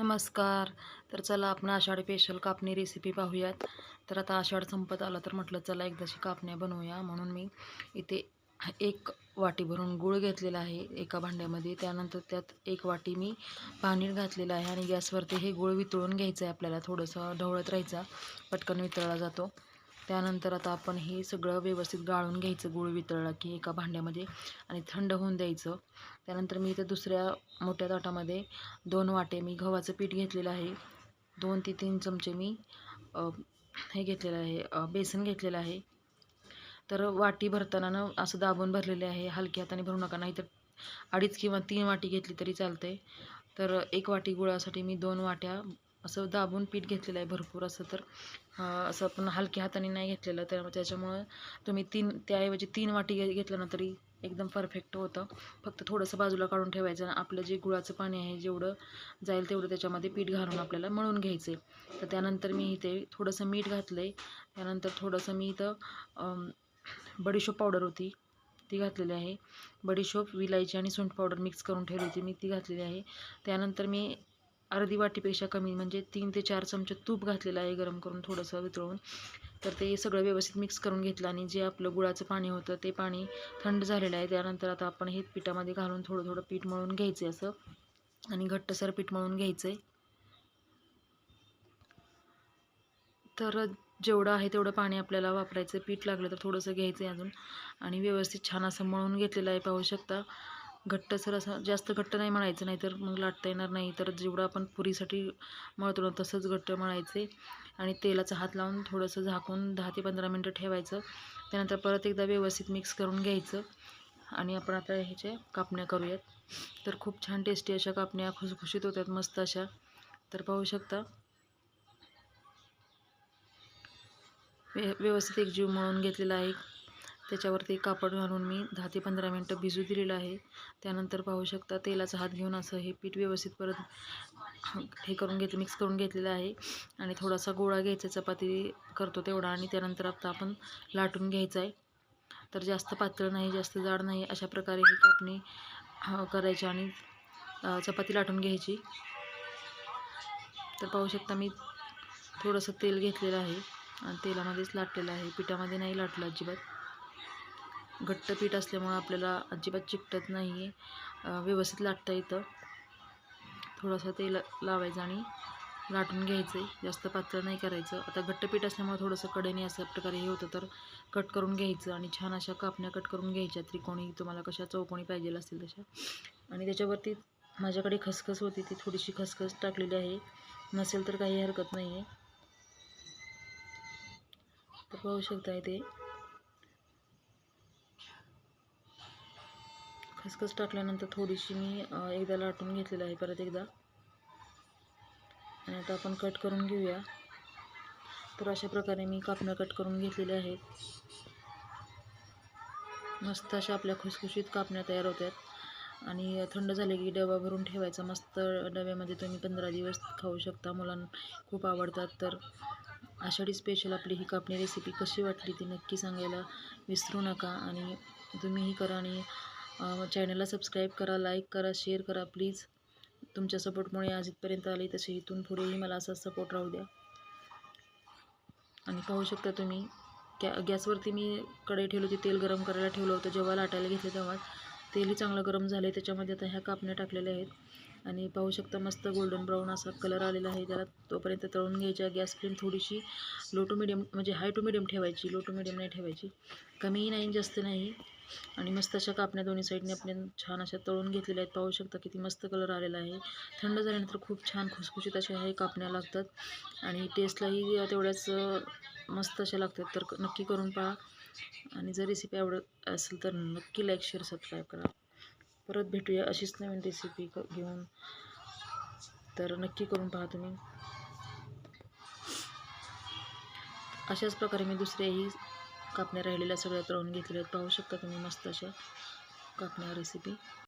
नमस्कार. तर चला आपण आषाढ स्पेशल कापणी रेसिपी पाहूयात. तर आता आषाढ संपत आला तर म्हटलं चला एकदाशी कापण्या बनवूया. म्हणून मी इथे एक वाटी भरून गूळ घेतलेला आहे एका भांड्यामध्ये. त्यानंतर त्यात एक वाटी मी पाणी घातलेलं आहे आणि गॅसवरती हे गूळ वितळून घ्यायचं आहे आपल्याला. थोडंसं ढवळत राहायचा. पटकन वितळला जातो. त्यानंतर आता आपण हे सगळं व्यवस्थित गाळून घ्यायचं गूळ वितळला की एका भांड्यामध्ये आणि थंड होऊन द्यायचं. त्यानंतर मी इथं दुसऱ्या मोठ्या ताटामध्ये दोन वाटे मी गव्हाचं पीठ घेतलेलं आहे. दोन ते तीन चमचे मी हे घेतलेलं आहे बेसन घेतलेलं आहे. तर वाटी भरताना ना असं दाबून भरलेले आहे हलक्या हाताने भरू नका नाही तर अडीच किंवा तीन वाटी घेतली तरी चालते तर एक वाटी गुळासाठी मी दोन वाट्या असं दाबून पीठ घेतलेलं आहे भरपूर असं तर असं आपण हलक्या हाताने नाही घेतलेलं तर त्याच्यामुळं तुम्ही तीन त्याऐवजी तीन वाटी घे घेतलं ना तरी एकदम परफेक्ट होतं. फक्त थोडंसं बाजूला काढून ठेवायचं आणि आपलं जे गुळाचं पाणी आहे जेवढं जाईल तेवढं त्याच्यामध्ये पीठ घालून आपल्याला मळून घ्यायचं तर त्यानंतर मी इथे थोडंसं मीठ घातलं आहे त्यानंतर थोडंसं मी इथं बडीशोप पावडर होती ती घातलेली आहे. बडीशोप विलायची आणि सुंठ पावडर मिक्स करून ठेवली होती मी ती घातलेली आहे. त्यानंतर मी अर्धी वाटीपेक्षा कमी म्हणजे तीन ते चार चमचे तूप घातलेलं आहे गरम करून थोडंसं वितळून. तर ते सगळं व्यवस्थित मिक्स करून घेतलं आणि जे आपलं गुळाचं पाणी होतं ते पाणी थंड झालेलं आहे. त्यानंतर आता आपण हे पिठामध्ये घालून थोडं थोडं पीठ मळून घ्यायचं आहे असं. आणि घट्टसर पीठ मळून घ्यायचं आहे तर जेवढं आहे तेवढं पाणी आपल्याला वापरायचं. पीठ लागलं तर थोडंसं घ्यायचं आहे अजून. आणि व्यवस्थित छान असं मळून घेतलेलं आहे. पाहू शकता. घट्टसर असं जास्त घट्ट नाही मळायचं नाही तर मग लाटता येणार नाही. तर जेवढं आपण पुरीसाठी मळतो ना तसंच घट्ट मळायचे आणि तेलाचा हात लावून थोडंसं झाकून दहा ते पंधरा मिनटं ठेवायचं. त्यानंतर परत एकदा व्यवस्थित मिक्स करून घ्यायचं. आणि आपण आता ह्याच्या कापण्या करूयात. तर खूप छान टेस्टी अशा कापण्या खुसखुशीत होत्यात मस्त अशा. तर पाहू शकता. व्यवस्थित एक जीव मळून घेतलेला आहे. त्याच्यावरती कापड घालून मी दहा ते पंधरा मिनटं भिजू दिलेलं आहे. त्यानंतर पाहू शकता तेलाचा हात घेऊन असं हे पीठ व्यवस्थित परत हे करून घेतलं मिक्स करून घेतलेलं आहे. आणि थोडासा गोळा घ्यायचा चपाती करतो तेवढा आणि त्यानंतर आता आपण लाटून घ्यायचा आहे. तर जास्त पातळ नाही जास्त जाड नाही अशा प्रकारे ही कापणी करायची आणि चपाती लाटून घ्यायची. तर पाहू शकता मी थोडंसं तेल घेतलेलं आहे. आणि तेलामध्येच लाटलेलं आहे. पिठामध्ये नाही लाटलं अजिबात. घट्ट पीठ असल्यामुळं आपल्याला अजिबात चिकटत नाही आहे व्यवस्थित लाटता येतं थोडंसं ते लावायचं आणि लाटून घ्यायचं आहे जास्त पातळ नाही करायचं. आता घट्ट पीठ असल्यामुळे थोडंसं कडेने अशा प्रकारे हे होतं तर कट करून घ्यायचं आणि छान अशा कापण्या कट करून घ्यायच्या. त्रिकोणी तुम्हाला कशा चौकोणी पाहिजे असतील तशा. आणि त्याच्यावरती माझ्याकडे खसखस होती. ती थोडीशी खसखस टाकलेली आहे. नसेल तर काही हरकत नाही आहे तर पाहू शकता ते. खसखस टाकल्यानंतर थोडीशी मी एकदा लाटून घेतलेलं आहे परत एकदा. आणि आता आपण कट करून घेऊया. तर अशा प्रकारे मी कापण्या कट करून घेतलेल्या आहेत. मस्त अशा आपल्या खुसखुशीत कापण्या तयार होत्यात. आणि थंड झाले की डबा भरून ठेवायचा. मस्त डब्यामध्ये तुम्ही पंधरा दिवस खाऊ शकता. मुलांना खूप आवडतात. तर आषाढी स्पेशल आपली ही कापणी रेसिपी कशी वाटली ती नक्की सांगायला विसरू नका. आणि तुम्हीही करा आणि चॅनलला सबस्क्राईब करा लाईक करा शेअर करा प्लीज तुमच्या सपोर्टमुळे आज इथपर्यंत आले तसे इथून पुढेही मला असा सपोर्ट राहू द्या. आणि पाहू शकता तुम्ही गॅ गॅसवरती मी कढई ठेवली होती तेल गरम करायला ठेवलं होतं जेव्हा लाटायला घेतलं तेव्हा तेलही चांगलं गरम झालं आहे त्याच्यामध्ये आता ह्या कापण्या टाकलेल्या आहेत. आणि पाहू शकता मस्त गोल्डन ब्राऊन असा कलर आलेला आहे. त्याला तोपर्यंत तळून घ्यायच्या. गॅस फ्लेम थोडीशी लो टू मिडियम म्हणजे हाय टू मिडियम ठेवायची. लो टू मिडियम नाही ठेवायची. कमीही नाही जास्त नाही. आणि मस्त अशा कापण्या दोन्ही साईडने आपण छान अशा तळून घेतलेल्या आहेत. पाहू शकता किती मस्त कलर आलेला आहे. थंड झाल्यानंतर खूप छान खुसखुशीत अशा हे कापण्या लागतात. आणि टेस्टलाही तेवढ्याच मस्त अशा लागतात. तर नक्की करून पहा. आणि जर रेसिपी आवडत असेल तर नक्की लाईक शेअर सबस्क्राईब करा. परत भेटूया अशीच नवीन रेसिपी क घेऊन. तर नक्की करून पहा तुम्ही. अशाच प्रकारे मी दुसऱ्याही कापण्या राहिलेल्या सगळ्यात राहून घेतलेल्या आहेत. पाहू शकता तुम्ही मस्त अशा कापण्या रेसिपी